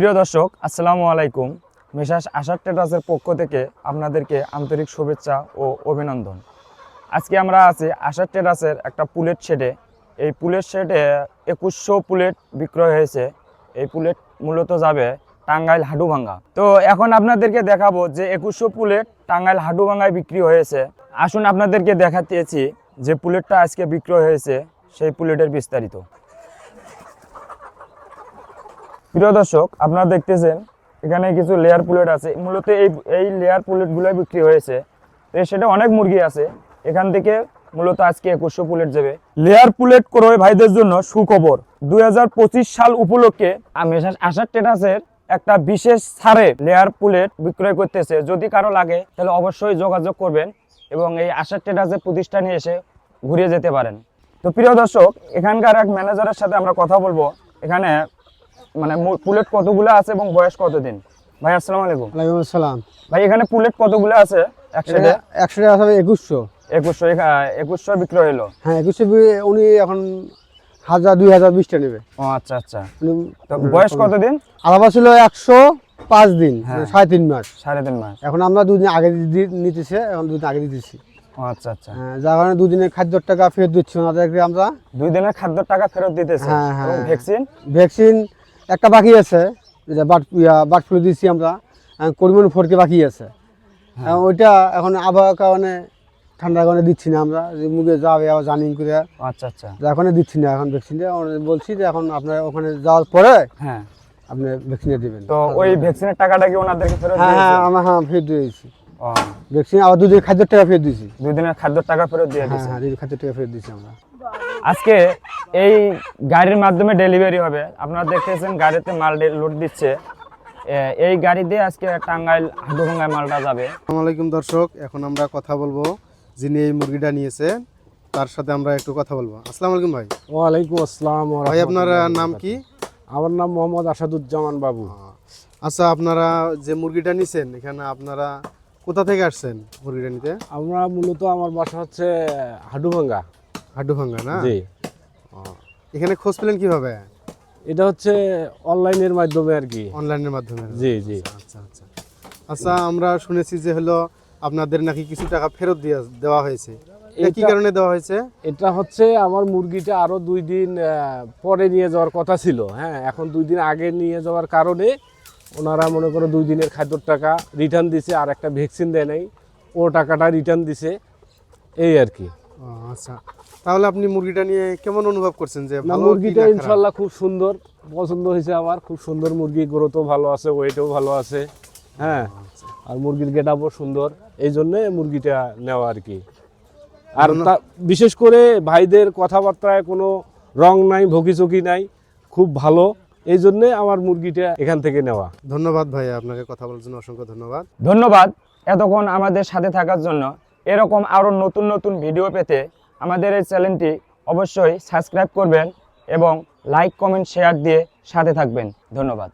প্রিয় দর্শক, আসসালামু আলাইকুম। মেশাস আশার ট্রেডার্সের পক্ষ থেকে আপনাদেরকে আন্তরিক শুভেচ্ছা ও অভিনন্দন। আজকে আমরা আছি আশার ট্রেডার্সের একটা পুলেট শেডে। এই পুলেট শেডে একুশশো পুলেট বিক্রয় হয়েছে। এই পুলেট মূলত যাবে টাঙ্গাইল হাডুভাঙ্গা তো এখন আপনাদেরকে দেখাবো যে একুশশো পুলেট টাঙ্গাইল হাডুভাঙ্গায় বিক্রি হয়েছে। আসুন আপনাদেরকে দেখাতেছি যে পুলেটটা আজকে বিক্রয় হয়েছে সেই পুলেটের বিস্তারিত। প্রিয় দর্শক, আপনারা দেখতেছেন, এখানে কিছু লেয়ার পুলেট আছে। মূলত এই এই লেয়ার পুলেটগুলো বিক্রি হয়েছে। সেটা অনেক মুরগি আছে। এখান থেকে মূলত আজকে একুশশো পুলেট যাবে। লেয়ার পুলেট ক্রয় ভাইদের জন্য সুখবর। দুই হাজার পঁচিশ সাল উপলক্ষে আমি আশার টেটাসের একটা বিশেষ ছাড়ে লেয়ার পুলেট বিক্রয় করতেছে। যদি কারও লাগে, তাহলে অবশ্যই যোগাযোগ করবেন এবং এই আশার টেটাসের প্রতিষ্ঠানে এসে ঘুরে যেতে পারেন। তো প্রিয় দর্শক, এখানকার এক ম্যানেজারের সাথে আমরা কথা বলব। এখানে মানে পুলেট কতগুলো আছে এবং বয়স কতদিন? ভাই আসসালামু আলাইকুম। ওয়ালাইকুম আসসালাম ভাই এখানে পুলেট কতগুলো আছে? একসাথে? এটা একশো টাকা হবে একুশশো। একুশশো একুশশো বিক্রয় হলো? হ্যাঁ একুশশো বি- উনি এখন হাজার দুই হাজার বিশটা নেবে। ও আচ্ছা আচ্ছা। বয়স কতদিন? আলাদা ছিল একশো পাঁচ দিন হ্যাঁ। মানে সাড়ে তিন মাস। সাড়ে তিন মাস। এখন আমরা দুদিন আগে নিতেছে এখন দুদিন আগে দিতেছি। আচ্ছা আচ্ছা। হ্যাঁ, যার কারণে দুদিনের খাদ্যর টাকা ফেরত দিচ্ছি ওনাদেরকে আমরা। দুই দিনের খাদ্যের টাকা ফেরত দিতেছি? হ্যাঁ, হ্যাঁ। ভ্যাকসিন ভ্যাকসিন একটা বাকি আছে যেটা বার্ড বার্ড ফ্লু দিচ্ছি আমরা করিমন ফোরকে বাকি আছে। এখন ওইটা এখন আবহাওয়ার কারণে ঠান্ডার কারণে দিচ্ছি না আমরা যে মুখে যাবে আবার জানিং করে। আচ্ছা আচ্ছা। এখন দিচ্ছি না এখন ভ্যাকসিনটা বলছি যে এখন আপনার ওখানে যাওয়ার পরে হ্যাঁ। আপনি ভ্যাকসিনে দিবেন। তো ওই ভ্যাকসিনের টাকাটা কি ওনাদেরকে ফেরত হ্যাঁ হ্যাঁ আমরা হ্যাঁ ফেরত দিয়েছি। ভ্যাকসিন আবার দুদিন খাদ্যের টাকা ফেরত দিয়েছি। দুদিনের খাদ্যের টাকা ফেরত দিয়ে হ্যাঁ দিয়েছে হ্যাঁ খাদ্যের টাকা ফেরত দিয়েছি আমরা। আজকে এই গাড়ির মাধ্যমে ডেলিভারি হবে। আপনারা দেখতেছেন গাড়িতে মাল লোড দিচ্ছে। এই গাড়ি দিয়ে আজকে টাঙ্গাইল হাডুভাঙ্গায় মালটা যাবে। আসসালামু আলাইকুম দর্শক এখন আমরা কথা বলব যিনি এই মুরগিটা নিয়েছে তার সাথে আমরা একটু কথা বলব। আসসালামু আলাইকুম ভাই। ওয়ালাইকুম আসসালাম ভাই আপনার নাম কি? আমার নাম মোহাম্মদ আসাদুজ্জামান বাবু। আচ্ছা আপনারা যে মুরগিটা নিছেন এখানে আপনারা কোথা থেকে আসছেন মুরগিটা নিতে? আমরা মূলত আমার বাসা হচ্ছে হাডুভাঙ্গা। হাড্ডুভাঙ্গা না? জি। এখানে খোঁজ পেলেন কীভাবে? এটা হচ্ছে অনলাইনের মাধ্যমে আর কি। অনলাইনের মাধ্যমে। জি জি। আচ্ছা আচ্ছা আচ্ছা। আমরা শুনেছি যে হলো আপনাদের নাকি কিছু টাকা ফেরত দিয়া দেওয়া হয়েছে। এটা কি কারণে দেওয়া হয়েছে? এটা হচ্ছে আমার মুরগিটা আরও দুই দিন পরে নিয়ে যাওয়ার কথা ছিল হ্যাঁ। এখন দুই দিন আগে নিয়ে যাওয়ার কারণে ওনারা মনে করো দুই দিনের খাদ্যর টাকা রিটার্ন দিছে আর একটা ভ্যাকসিন দেয় নাই ও টাকাটা রিটার্ন দিছে এই আর কি। আচ্ছা। তাহলে আপনি মুরগিটা নিয়ে কেমন অনুভব করছেন যে মুরগিটা ইনশাল্লাহ খুব সুন্দর পছন্দ হয়েছে আমার। খুব সুন্দর মুরগি গ্রোথও ভালো আছে ওয়েটও ভালো আছে। হ্যাঁ আর মুরগির গেটআপও সুন্দর। এই জন্য মুরগিটা নেওয়া আর কি। আর তা- বিশেষ করে ভাইদের কথাবার্তায় কোনো রং নাই ভকিচকি নাই খুব ভালো। এই জন্যে আমার মুরগিটা এখান থেকে নেওয়া। ধন্যবাদ ভাই আপনাকে কথা বলার জন্য অসংখ্য ধন্যবাদ। ধন্যবাদ এতক্ষণ আমাদের সাথে থাকার জন্য। এরকম আরও নতুন নতুন ভিডিও পেতে আমাদের এই চ্যানেলটি অবশ্যই সাবস্ক্রাইব করবেন এবং লাইক কমেন্ট শেয়ার দিয়ে সাথে থাকবেন। ধন্যবাদ।